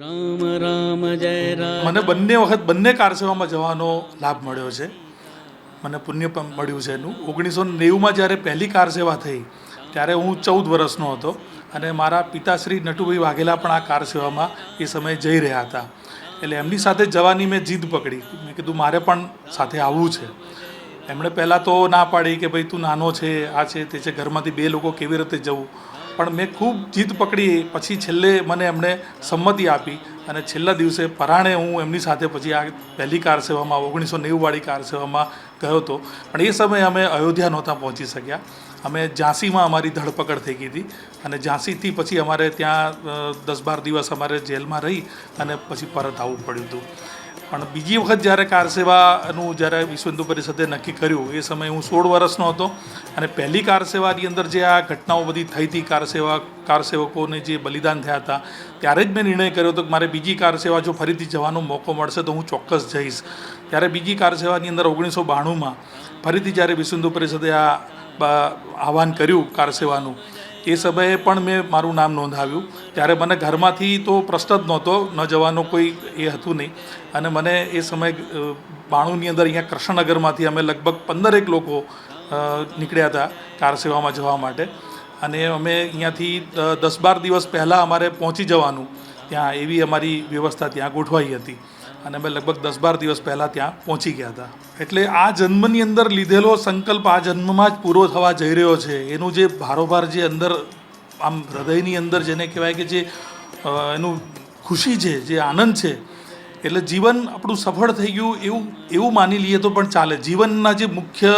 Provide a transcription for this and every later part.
રામ રામ, જય રામ. મને બંને વખત બંને કાર સેવામાં જવાનો લાભ મળ્યો છે. મને પુણ્ય પણ મળ્યું છે એનું. ઓગણીસો નેવુંમાં જ્યારે પહેલી કાર સેવા થઈ, ત્યારે હું ચૌદ વર્ષનો હતો અને મારા પિતાશ્રી નટુભાઈ વાઘેલા પણ આ કાર સેવામાં એ સમયે જઈ રહ્યા હતા. એટલે એમની સાથે જવાની મેં જીદ પકડી. મેં કીધું, મારે પણ સાથે આવવું છે. એમણે પહેલાં તો ના પાડી કે, ભાઈ તું નાનો છે, આ છે, તે છે, ઘરમાંથી બે લોકો કેવી રીતે જવું? પણ મેં ખૂબ જીદ પકડી. પછી છેલ્લે મને એમણે સંમતિ આપી અને છેલ્લા દિવસે પરાણે હું એમની સાથે પછી આ પહેલી કાર સેવામાં, ઓગણીસો નેવુંવાળી કાર સેવામાં ગયો હતો. પણ એ સમયે અમે અયોધ્યા નહોતા પહોંચી શક્યા. અમે ઝાંસીમાં અમારી ધરપકડ થઈ ગઈ હતી અને ઝાંસીથી પછી અમારે ત્યાં દસ બાર દિવસ અમારે જેલમાં રહી અને પછી પરત આવવું પડ્યું હતું. પણ બીજી વખત જ્યારે કાર સેવાનું જ્યારે વિશ્વ હિન્દુ પરિષદે નક્કી કર્યું, એ સમયે હું સોળ વર્ષનો હતો અને પહેલી કાર સેવાની અંદર જે આ ઘટનાઓ બધી થઈ હતી, કાર સેવા, કાર સેવકોને જે બલિદાન થયા હતા, ત્યારે જ મેં નિર્ણય કર્યો હતો કે મારે બીજી કાર સેવા જો ફરીથી જવાનો મોકો મળશે તો હું ચોક્કસ જઈશ. ત્યારે બીજી કાર સેવાની અંદર ઓગણીસો બાણુંમાં ફરીથી જ્યારે વિશ્વ હિન્દુ પરિષદે આ આહવાન કર્યું કાર સેવાનું એ સમયે પણ મેં મારું નામ નોંધાવ્યું. ત્યારે મને ઘરમાંથી તો પ્રશ્ન જ નહોતો, ન જવાનો કોઈ એ હતું નહીં. અને મને એ સમયે બાણુંની અંદર અહીંયા કૃષ્ણનગરમાંથી અમે લગભગ પંદરેક લોકો નીકળ્યા હતા કાર સેવામાં જવા માટે. અને અમે અહીંયાથી દસ બાર દિવસ પહેલાં અમારે પહોંચી જવાનું. ત્યાં એવી અમારી વ્યવસ્થા ત્યાં ગોઠવાઈ હતી. અને અમે લગભગ દસ બાર દિવસ પહેલાં ત્યાં પહોંચી ગયા હતા. એટલે આ જન્મની અંદર લીધેલો સંકલ્પ આ જન્મમાં જ પૂરો થવા જઈ રહ્યો છે. એનું જે ભારોભાર જે અંદર, આમ હૃદયની અંદર જેને કહેવાય કે જે એનું ખુશી છે, જે આનંદ છે, એટલે જીવન આપણું સફળ થઈ ગયું એવું એવું માની લઈએ તો પણ ચાલે. જીવનના જે મુખ્ય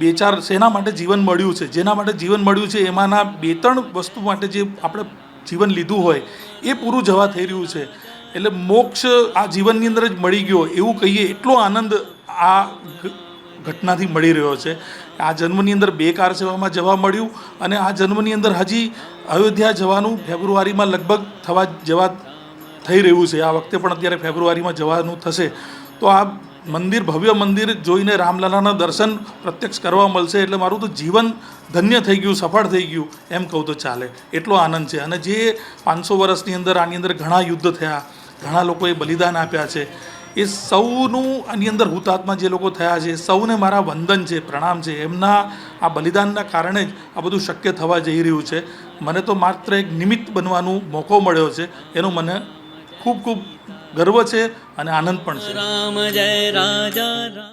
બે ચાર શેના માટે જીવન મળ્યું છે, જેના માટે જીવન મળ્યું છે, એમાંના બે ત્રણ વસ્તુ માટે જે આપણે જીવન લીધું હોય, એ પૂરું જવા થઈ રહ્યું છે. એટલે મોક્ષ આ જીવનની અંદર જ મળી ગયો એવું કહીએ એટલો આનંદ આ ઘટનાથી મળી રહ્યો છે. આ જન્મની અંદર બે કાર સેવામાં જવા મળ્યું અને આ જન્મની અંદર હજી અયોધ્યા જવાનું ફેબ્રુઆરીમાં લગભગ થવા જવા થઈ રહ્યું છે. આ વખતે પણ અત્યારે ફેબ્રુઆરીમાં જવાનું થશે. તો આ મંદિર, ભવ્ય મંદિર જોઈને રામલાલાના દર્શન પ્રત્યક્ષ કરવા મળશે એટલે મારું તો જીવન ધન્ય થઈ ગયું, સફળ થઈ ગયું એમ કહું તો ચાલે. એટલો આનંદ છે. અને જે પાંચસો વર્ષની અંદર આની અંદર ઘણા યુદ્ધ થયા ઘણા લોકોએ બલિદાન આપ્યા છે. એ સૌનું આની અંદર હુતાત્મા જે લોકો થયા છે સૌને મારા વંદન છે, પ્રણામ છે. એમના આ બલિદાનના કારણે જ આ બધું શક્ય થવા જઈ રહ્યું છે. મને તો માત્ર એક નિમિત્ત બનવાનો મોકો મળ્યો છે. એનો મને ખૂબ ખૂબ ગર્વ છે અને આનંદ પણ છે. રામ જય રાજા